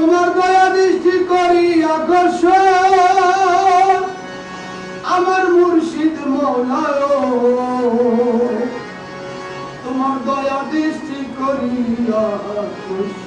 তোমার দয়া দৃষ্টি করি আকর্ষ আমার মুর্শিদ মৌলায়। তোমার দয়া দৃষ্টি করি আকর্ষ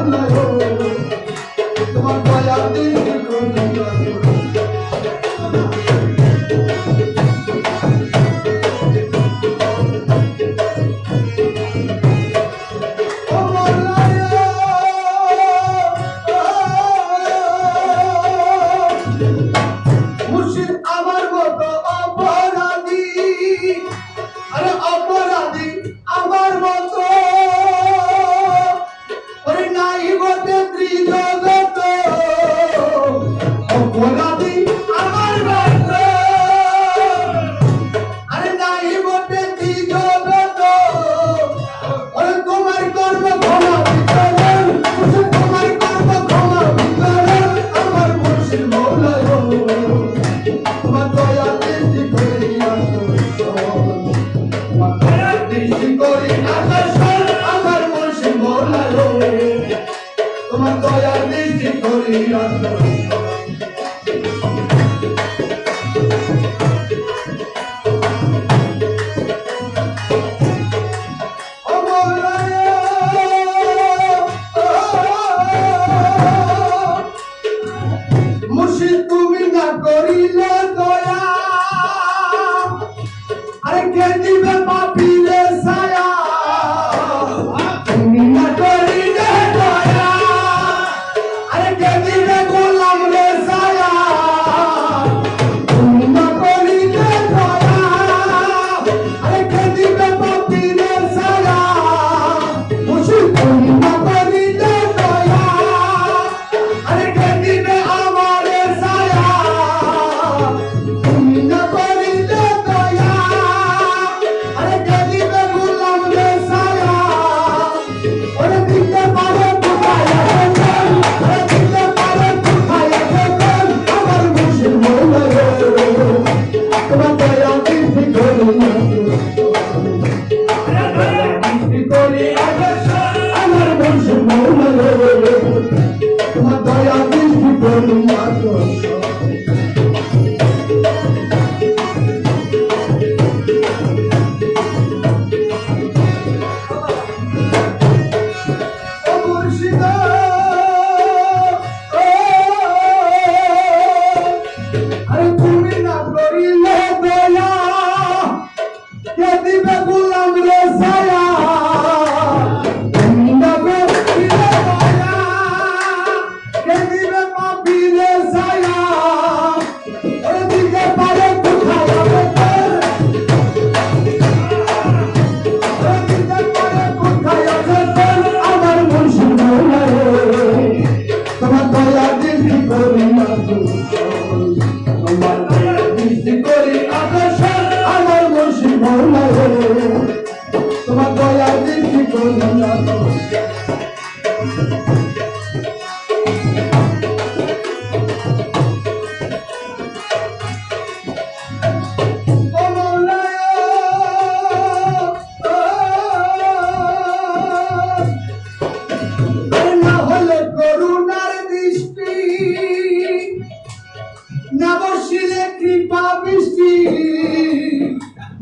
no Thank you.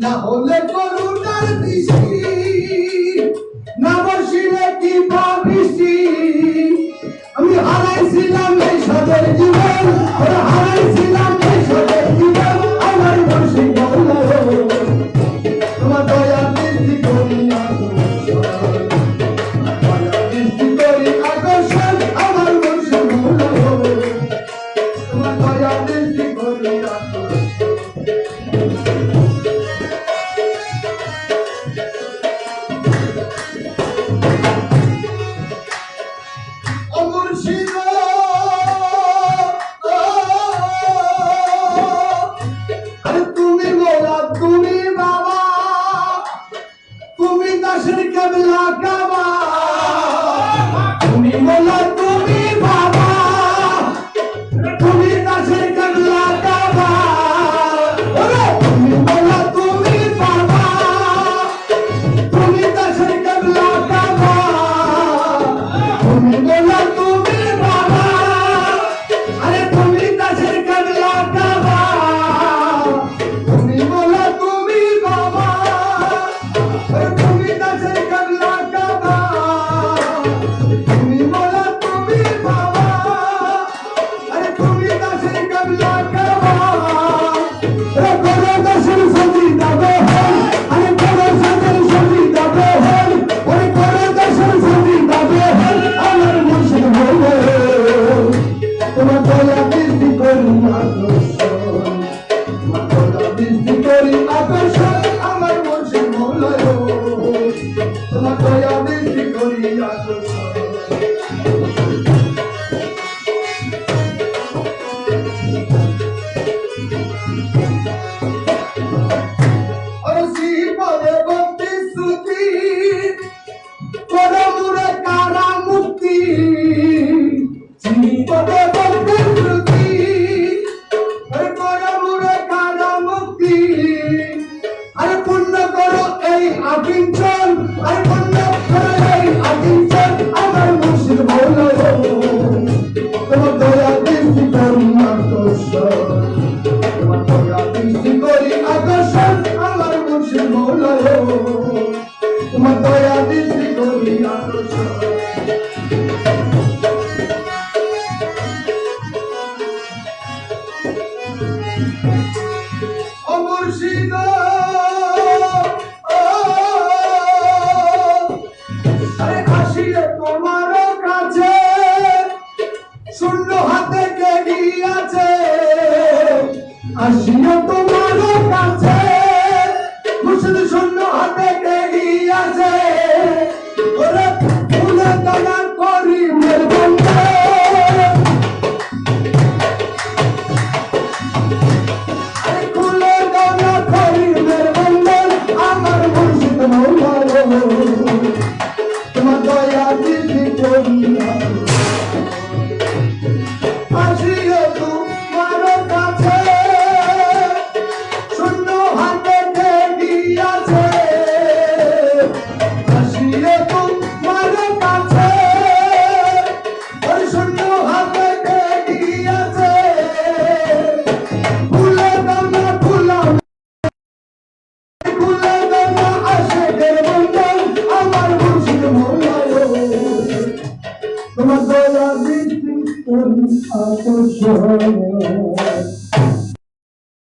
না হলে করুণার দৃষ্টি Em toda 啊，是要多